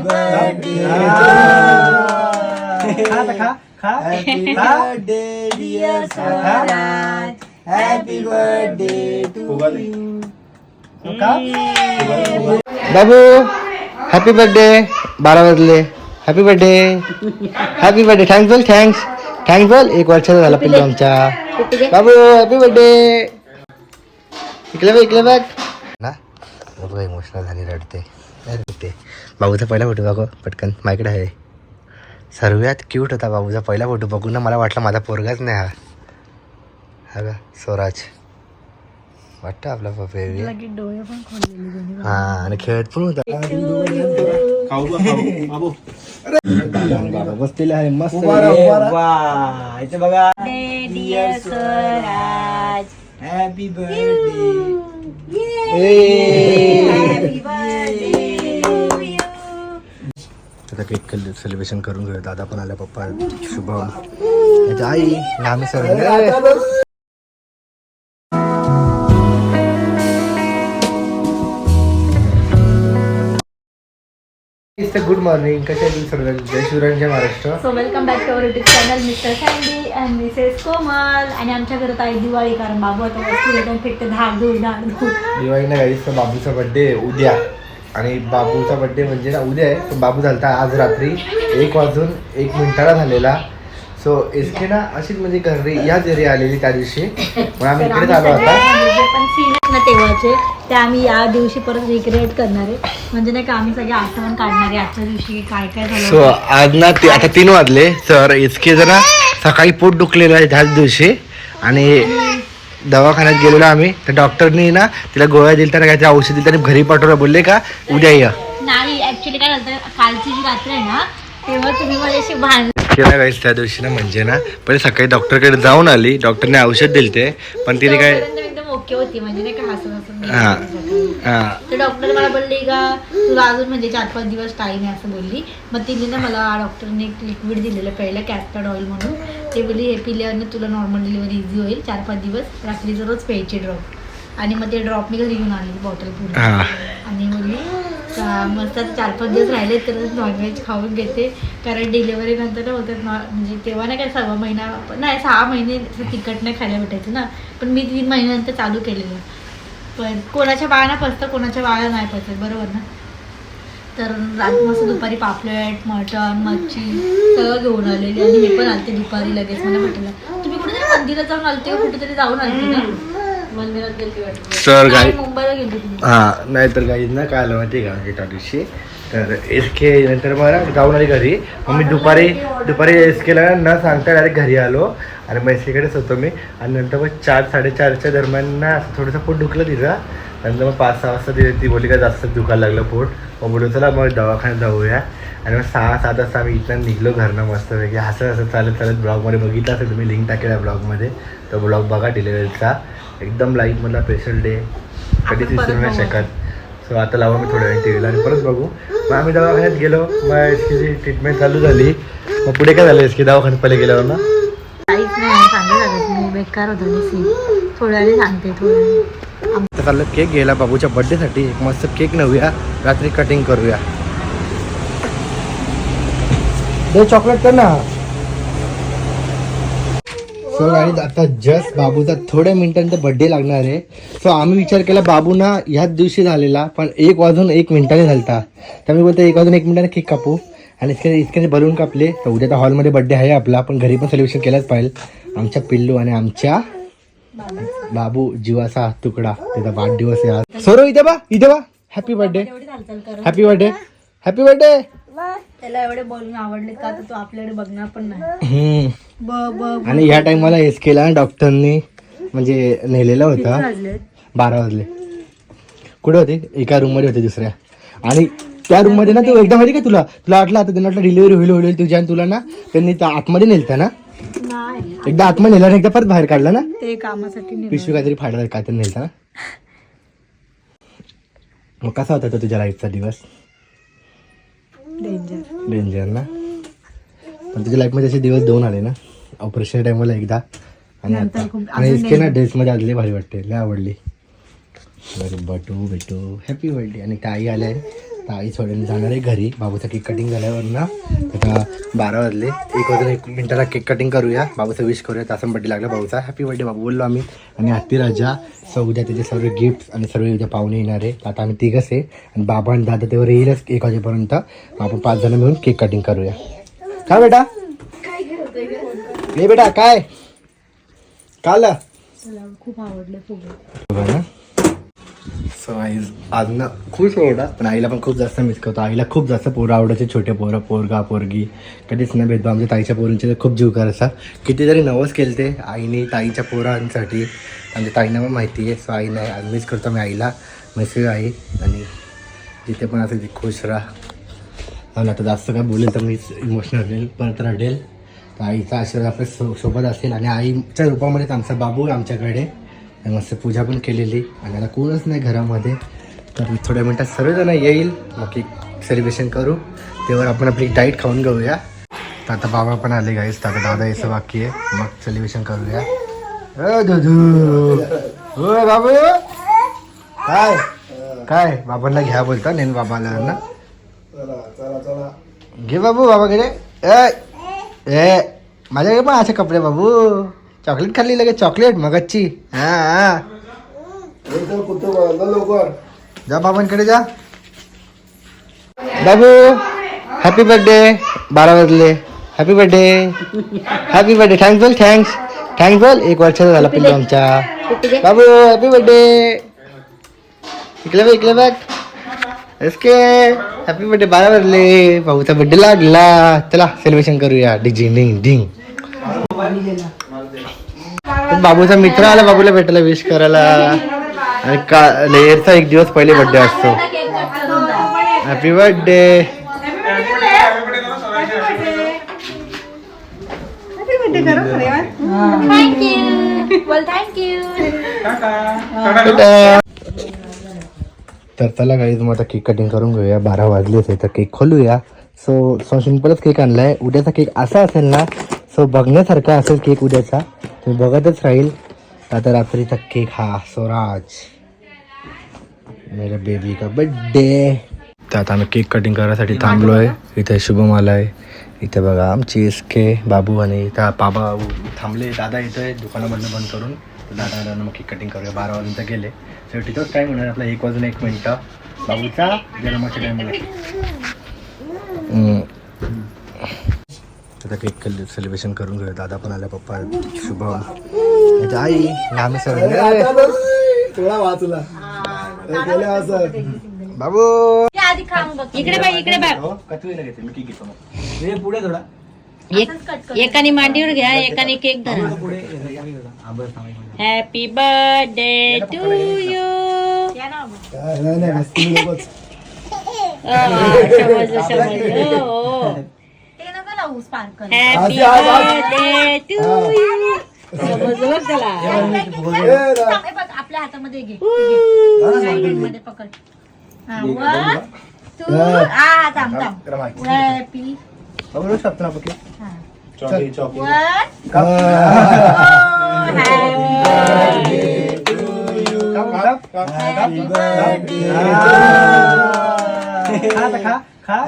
खा आता, खा. खा. हॅपी खा. Birthday dear Swaraj happy birthday to खा. बाबू हॅपी बर्थडे बारा वाजले. Happy birthday happy birthday thanks बोल थँक्स थँक्स बोल एक वर्षाचा झाला पिल्लू आमच्या बाबू हॅपी बर्थडे इकडे बघ इकडे बघ. ना? इमोशनल झाली रडते. रडते बाबूचा पहिला फोटो बघ पटकन. माझ्याकडे आहे. सर्वात क्यूट होता बाबूचा पहिला फोटो बघून. ना मला वाटलं माझा पोरगाच नाही हा. हा का? स्वराज. वाटतं आपला बेबी हा आणि खेळत पण होता. बसलेला आहे मस्त. इथे बघा. डिअर स्वराज. हॅपी बर्थडे आता केक सेलिब्रेशन करून घेऊया. दादा पण आला पप्पा शुभम. आई नामी सर गुड मॉर्निंग कशा सर्व? जय शिवराय जय Maharashtra. So welcome back to our YouTube channel Mr Sandy and Mrs Komal आणि आमच्या घरात आहे दिवाळी कारण बाबू आता वस्तू एकदम फेकते धाड धूड धाड धूड दिवाळी ना गाईस तर बाबूचा बड्डे उद्या. आणि बाबूचा बड्डे म्हणजे ना उद्या आहे. पण बाबू झालता आज रात्री. एक वाजून एक मिनिटाला झालेला. सो एस के ना अशीच म्हणजे घरी याच एरिया आलेली त्या दिवशी. पण आम्ही इकडेच आम्ही आलो ना तेव्हाचे ते आम्ही या दिवशी परत रिक्रिएट करणार आहे. म्हणजे नाही का आम्ही सगळे आठवण काढणार आहे आजच्या दिवशी काय काय झालं सो होतं. आज ना ते आता तीन वाजले. सर इतके जण सकाळी पोट दुखलेलं आहे त्याच दिवशी. आणि दवाखान्यात गेलेलो आम्ही. तर डॉक्टरनी ना तिला गोळ्या दिल्या तर काहीतरी औषध दिली त्याने घरी पाठवलं. बोलले का उद्या या. नाही ऍक्च्युली काय झालं कालची जी रात्र आहे ना तेव्हा तुम्ही माझ्याशी भांड केला काहीच त्या दिवशी ना म्हणजे ना पहिले सकाळी डॉक्टरकडे जाऊन आली. डॉक्टरने औषध दिले ते पण तिने काय एकदम ओके होती. म्हणजे नाही का हसून हसून हा. हा. तर डॉक्टर मला बोलली का तुला अजून म्हणजे चार पाच दिवस टाईम आहे असं बोलली. मग तिने ना मला डॉक्टरने एक लिक्विड दिलेलं पहिलं कॅस्टर्ड ऑइल म्हणून. ते हे पिल्यानं तुला नॉर्मल डिलिव्हरी इझी होईल. चार पाच दिवस. रात्रीचं रोज प्यायचे ड्रॉप आणि मग ते ड्रॉप मी घरी घेऊन आली बॉटल पूर्ण. आणि बोलली मस्त चार पाच दिवस राहिले तर नॉनव्हेज खाऊन घेते. कारण डिलिव्हरी नंतर ना होतात नॉ म्हणजे तेव्हा नाही काय सहा महिना नाही सहा महिने तिखट नाही खायला भेटायचं ना. पण मी तीन महिन्यानंतर चालू केलेलं. पण कोणाच्या बाळांना पचतं कोणाच्या बाळाला नाही पचत. बरोबर ना? तर रात मस्त दुपारी पापलेट मटण मच्छी सगळं घेऊन आलेली आणि मी पण आलते दुपारी लगेच. मला म्हटलं तुम्ही कुठेतरी मंदिरात जाऊन आलते का कुठेतरी जाऊन आलते ना? मंदिरात तर नाही, गाई मुंबईला गेलते तुम्ही? हा नाहीतर काही ना काय आलं माहिती का दिवशी. तर एस के नंतर मला जाऊन आली घरी. मग मी दुपारी दुपारी एस केला न सांगता डायरेक्ट घरी आलो. आणि मग एस केकडेच होतो मी. आणि नंतर मग चार साडेचारच्या दरम्यान ना असं थोडंसं पोट दुखलं तिचं. नंतर मग पाच सहा वाजता ती ती बोलली का जास्त दुखायला लागलं पोट मग बोललो चला मग दवाखान्यात जाऊया. आणि मग सहा सात वाजता आम्ही इथनं निघलो घरनं मस्तपैकी. हसत हसत चालत चालत ब्लॉगमध्ये बघितलं असेल तुम्ही लिंक टाकेल ब्लॉगमध्ये. तो ब्लॉग बघा डिलिव्हरीचा. एकदम लाईफमधला स्पेशल डे कधीच विसरू नाही. शकत. सो आता लावा मी थोड्या वेळ टी व्हीला आणि परत बघू. मग आम्ही दवाखान्यात गेलो. मग एसकीची ट्रीटमेंट चालू झाली. मग पुढे काय झालं एसकी दवाखान्यात पहिले गेल्यावर ना? काहीच नाही मी बेकार होतो थोड्या वेळी सांगते थोड्या आता चाललं केक घ्यायला बाबूच्या बड्डेसाठी एक मस्त केक नेऊया. रात्री कटिंग करूया. दे चॉकलेट कर ना. सो आणि आता जस्ट बाबूचा थोड्या मिनिटांचा बड्डे लागणार आहे. सो आम्ही विचार केला बाबू ना ह्याच दिवशी झालेला पण एक वाजून एक मिनिटाने झालता. तर मी बोलतो एक वाजून एक मिनिटाने केक कापू. आणि इतके इतके बलून कापले. तर उद्या तर हॉलमध्ये बर्थडे आहे आपला पण घरी पण सेलिब्रेशन केलंच पाहिजे. आमच्या पिल्लू आणि आमच्या बाबू जीवाचा तुकडा. त्याचा वाढदिवस आहे आज. सोरो इथे बा इथे बा. Happy birthday happy birthday happy birthday त्याला एवढे बोलून आवडले का? तर तो आपल्याकडे बघणार पण नाही. ब ब आणि ह्या टाइमाला एस केला डॉक्टरनी म्हणजे नेलेला होता. बारा वाजले. कुठे होते? एका रूममध्ये होते दुसऱ्या. आणि त्या रूममध्ये ना तू एकदा माहिती का तुला? तुला वाटलं आता त्यांना वाटलं डिलिव्हरी होईल होईल तुझ्या आणि तुला ना त्यांनी त्या आतमध्ये नेलता ना? नाही. एकदा आतमध्ये नेला एकदा परत बाहेर काढला ना? ते कामासाठी पिशवी काहीतरी फाडला काहीतरी नेलता ना? मग कसा होता तो तुझ्या लाईफचा दिवस? डेंजर डेंजर ना? पण तुझ्या लाईफमध्ये असे दिवस दोन आले ना? ऑपरेशन टाइमला एकदा आणि नंतर आता. खूप आणि अजून इसके ना ड्रेसमध्ये आजले भारी वाटते लय आवडली. बरं बटू बेटू हॅपी बर्थडे आणि ताई आल्या. आहे तर आई थोड्याने जाणार आहे घरी. बाबूचा केक कटिंग झाल्यावर ना आता बारा वाजले. एक वाजून एक मिनिटाला केक कटिंग करूया. बाबूचा विश करूया. तासन बड्डे लागला बाबूचा. हॅपी बर्थडे बाबू बोललो आम्ही. आणि हॅपी राजा सो उद्या त्याचे सर्व गिफ्ट आणि सर्व उद्या पाहुणे येणार आहे. आता आम्ही तिघच आहे. आणि बाबा आणि दादा तेव्हा येईलच एक वाजेपर्यंत. आपण पाच जण मिळून केक कटिंग करूया. काय बेटा? हे बेटा काय? काल? खूप आवडले ना. सो आईज आज ना खुश हो एवढा पण आईला पण खूप जास्त मिस करतो. आईला खूप जास्त पोरं आवडायचे छोटे पोरं पोरगा पोरगी. कधीच नाही भेदभाव आमच्या ताईच्या पोरांचे तर खूप जीव करायचा कितीतरी नवस केले ते आईने ताईच्या पोरांसाठी. आमच्या ताईंना पण माहिती आहे. सो आई नाही आज मिस करतो मी आईला. मिस आई. आणि जिथे पण असेल ती खुश राहा. आणि हो आता जास्त काय बोलेल तर मी इमोशनल होईल. परत रडेल. तर आईचा आशीर्वाद आपल्या सो सोबत असेल. आणि आईच्या रूपामध्येच आमचा बाबू आमच्याकडे. मस्त पूजा पण केलेली. आणि आता कोणच नाही घरामध्ये. तर थोड्या मिनटात सर्वजण येईल. मग केक सेलिब्रेशन करू. तेव्हा आपण आपली डाईट खाऊन घेऊया. तर आता बाबा पण आले गाईस तर आता दादा यायचं बाकी आहे. मग सेलिब्रेशन करूया. अ बाबू. काय? काय? बाबांना घ्या बोलता नेन बाबाला ना. घे बाबू बाबाकडे. ए. ए. माझ्याकडे पण असे कपडे बाबू. चॉकलेट खाल्ली लगे चॉकलेट मगच्ची। हा हा। जा बाबांकडे जा। बाबू हॅपी बर्थडे बारा वाजले. Happy birthday happy birthday thanks बोल थँक्स थँक्स बोल एक वर्षाचा झाला पिल्लू आमच्या बाबू हॅपी बर्थडे इकडे बघ इकडे बघ. एसके हॅपी बर्थडे बारा वाजले. भाऊचा बर्थडे लागला. चला सेलिब्रेशन करूया. डिजिंग डिंग डिंग बाबूचा मित्र आला बाबूला भेटायला विश करायला. आणि का लेअरचा एक दिवस पहिले बर्थडे असतो. हॅपी बर्थडे तर चला काही मग आता केक कटिंग करून घेऊया. बारा वाजलेच आहे तर केक खोलूया. सो सो सिम्पलच केक आणलाय. उद्याचा केक असा असेल ना सो बघण्यासारखा असेल केक उद्याचा तुम्ही बघतच राहील. आता रात्रीचा केक हा स्वराज. मेरा बेबी का बर्थडे तर आता आम्ही केक कटिंग करण्यासाठी थांबलोय. इथे शुभम आलाय इथे बघा आमची एस के बाबू आणि इथं बाबा थांबले. दादा येतोय दुकानामधनं बंद करून. दादा दादा मग केक कटिंग करूया. बारा वाजून गेले. शेवटी तोच टाईम होणार आपला? एक वाजून एक मिनटं. बाबूचा जन्माच्या टायमाला आता केक सेलिब्रेशन करून घेऊया. दादा पण आला पप्पा शुभम. इथे आई आम्ही सगळे बाबू. आधी खाऊन बघ इकडे बघ इकडे हे पुढे थोडा एक एकाने मांडीवर घ्या एकाने केक धरा. हा. हॅपी बर्थडे टू यू समजलं समजलं. हो. हॅपी बर्थडे टू यू समजलं बघ त्याला आपल्या हातामध्ये घे. मध्ये पकड. हा, one, two, हा, थांब, थांब. Happy, बाबू शकतो ना पक्की हा. Chocolate, chocolate. Happy Happy birthday. खा खा, खा.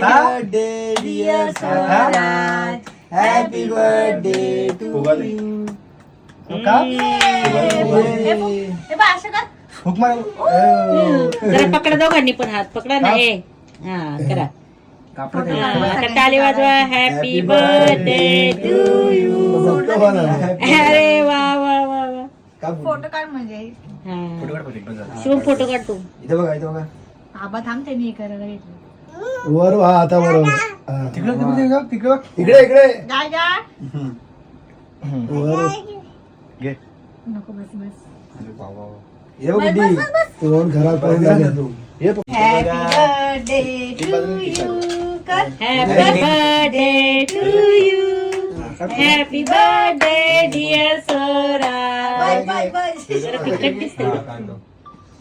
birthday, dear Swaraj. Happy birthday to you. खा. हे. हुक मार. जरा पकडा दोघांनी पण हात पकडा ना हे हा करा आता टाळी वाजवा. हॅपी बर्थडे टू यू अरे वा वा वा वा. फोटो काढ म्हणजे. हा. शिवम फोटो काढ तू. इथं बघा इथं बघा. आबा थांब त्यांनी हे करायला घेतलं वर हा आता बरोबर तिकडे तिकडे तिकडे इकडे इकडे. काय का वर. घे. नको बस बस. ये बघ किती तोंड खराब करून झाले. ये बघ. बर्थडे टू यू कर happy birthday to you happy birthday dear Zorah bye bye. जरा तिखट दिसतंय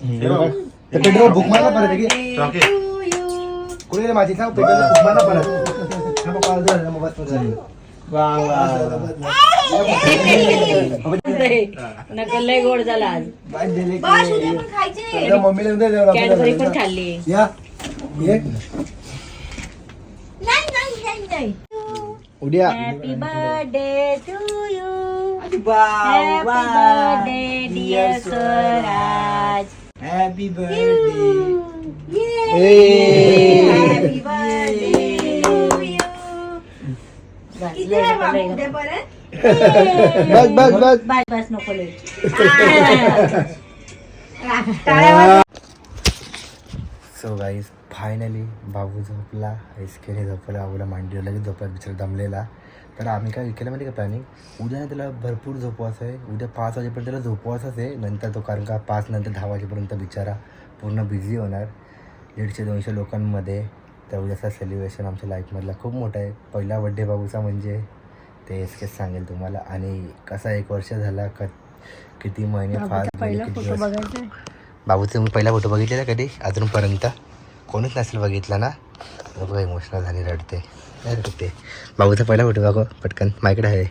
हे बघ. त्या पेट्रोल भूक मारला परत घे टू यू कोणी रे माझी सांग भूक मारला परत हा बाबा, झालं, हा बाबा, झालं. वा, वा. नकल लय गोड झाला आज. बाय दिले की. बस उद्या पण खायचे त्या मम्मीला कॅडबरी पण दे. खाल्ली. या नाही नाही नाही नाही. उद्या. Happy birthday to you happy birthday dear Swaraj happy birthday बस बस बस बस बस नको सो गाईज फायनली बाबू झोपला एसकेने झोपला बाबूला मांडी लगेच झोपला बिचारा दमलेला. तर आम्ही काय केलं माहिती का प्लॅनिंग उद्या ना त्याला भरपूर झोपवायचं आहे. उद्या पाच वाजेपर्यंत त्याला झोपवायचंच आहे. नंतर तो कारण का पाच नंतर दहा वाजेपर्यंत बिचारा पूर्ण बिझी होणार. दीडशे दोनशे लोकांमध्ये उद्याचा सेलिब्रेशन आमच्या लाईफमधला खूप मोठा आहे. पहिला बड्डे बाबूचा म्हणजे ते एस केच सांगेल तुम्हाला. आणि कसा एक वर्ष झाला क किती महिने फास्ट पहिला किती दिवस बाबूचा तुम्ही पहिला फोटो बघितलेला कधी? अजूनपर्यंत. कोणीच नसेल बघितला ना? बघा इमोशनल झाली रडते. नाही रडते. बाबूचा पहिला फोटो बघू पटकन. माझ्याकडे आहे.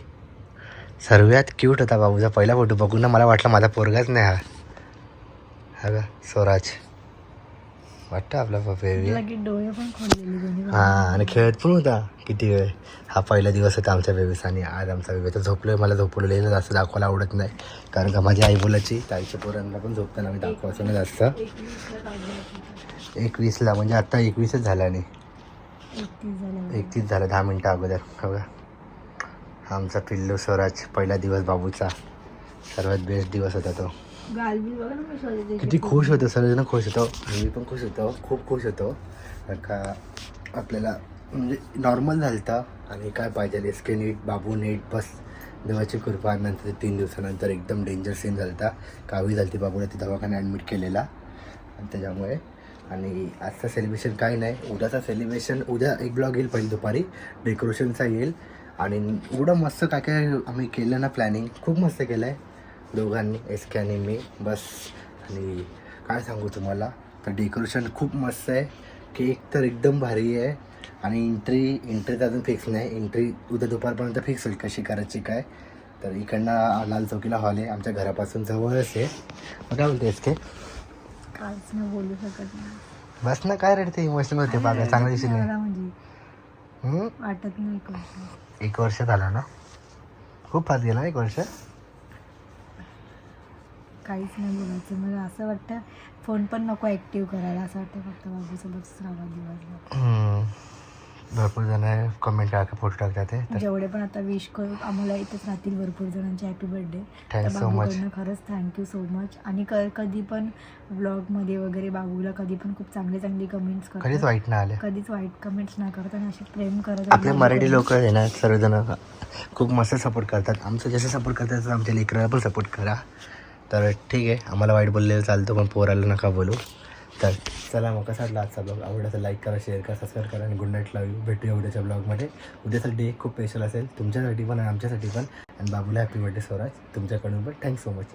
सर्वात क्यूट होता बाबूचा पहिला फोटो बघून ना मला वाटलं माझा पोरगाच नाही हा. हा का स्वराज. वाटतं आपला बेबी लगे डोळे पण खोललेले दोन्ही हां आणि खेळत पण होता किती वेळ हा पहिला दिवस होता आमच्या बेबीचा आणि आज आमचा बेबी तर झोपलोय मला झोपलेलं जास्त दाखवायला आवडत नाही कारण का माझी आई बोलायची ताईच्या पोरांना पण झोपताना मी दाखवायचं नाही जास्त एकवीसला म्हणजे आत्ता एकवीसच झाला नाही एकतीस झालं दहा मिनटं अगोदर बघा आमचा पिल्लू स्वराज पहिला दिवस बाबूचा सर्वात बेस्ट दिवस होता तो किती खुश होतं सर्वजण खुश होतो हो. मी पण खुश होतो हो. खूप खुश होतो हो. कारण का आपल्याला म्हणजे नॉर्मल झालं होतं आणि काय पाहिजे एस के नीट बाबू नीट बस. देवाची कृपा नंतर तीन दिवसानंतर एकदम डेंजर सीन झाला होता कावी झाली बाबूला ते दवाखान्यात ॲडमिट केलेला. आणि त्याच्यामुळे आणि आजचं सेलिब्रेशन काही नाही. उद्याचा सेलिब्रेशन उद्या एक ब्लॉग येईल पहिले दुपारी. डेकोरेशनचा येईल. आणि एवढं मस्त काय काय आम्ही केलं ना प्लॅनिंग खूप मस्त केलं आहे दोघांनी एस के आणि मी बस. आणि काय सांगू तुम्हाला? तर डेकोरेशन खूप मस्त आहे. केक तर एकदम भारी आहे. आणि एंट्री एंट्री तर अजून फिक्स नाही. एंट्री उद्या दुपारपर्यंत फिक्स होईल कशी करायची काय. तर इकडनं लाल चौकीला हॉल आहे. आमच्या घरापासून जवळच आहे. मग काय बोलते एस के काहीच नाही बोलू शकत नाही बस ना काय रडते इमोशनल होते बागा चांगल्या दिवशी मला म्हणजे नाही वाटत नाही एक वर्ष झाला ना? खूप फास्ट गेला ना एक वर्ष? काहीच नाही बोलायचं. मला असं वाटतं फोन पण नको ॲक्टिव्ह करायला. असं वाटतं फक्त बाबूसोबत राहावा दिवसभर. भरपूर जण कमेंट टाक फोटो टाकतात ते तर जेवढे पण आता विश करू आम्हाला इथेच राहतील भरपूर जणांचे. Happy birthday Thanks so much. खरंच थँक्यू सो मच आणि क कधी पण ब्लॉगमध्ये वगैरे बाबूला कधी पण खूप चांगले चांगले कमेंट्स कधीच करतात वाईट नाही आले. कधीच वाईट कमेंट्स नाही करत आणि असे प्रेम करत आपले मराठी लोक आहे ना सर्वजण खूप मस्त सपोर्ट करतात. आमचं जसं सपोर्ट करतात तसं आमच्या लेकराला पण सपोर्ट करा. तर ठीक आहे आम्हाला वाईट बोललेलं चालतं पण पोराला नका बोलू. तर चला मग कसा वाटला आजचा ब्लॉग आवडला लाईक करा शेअर करा सबस्क्राईब करा आणि गुड नाईट लावू भेटूया उद्याच्या ब्लॉगमध्ये उद्याचा डे खूप स्पेशल असेल तुमच्यासाठी पण आणि आमच्यासाठी पण. आणि बाबूला हॅपी बर्थडे स्वराज. तुमच्याकडून पण. Thanks so much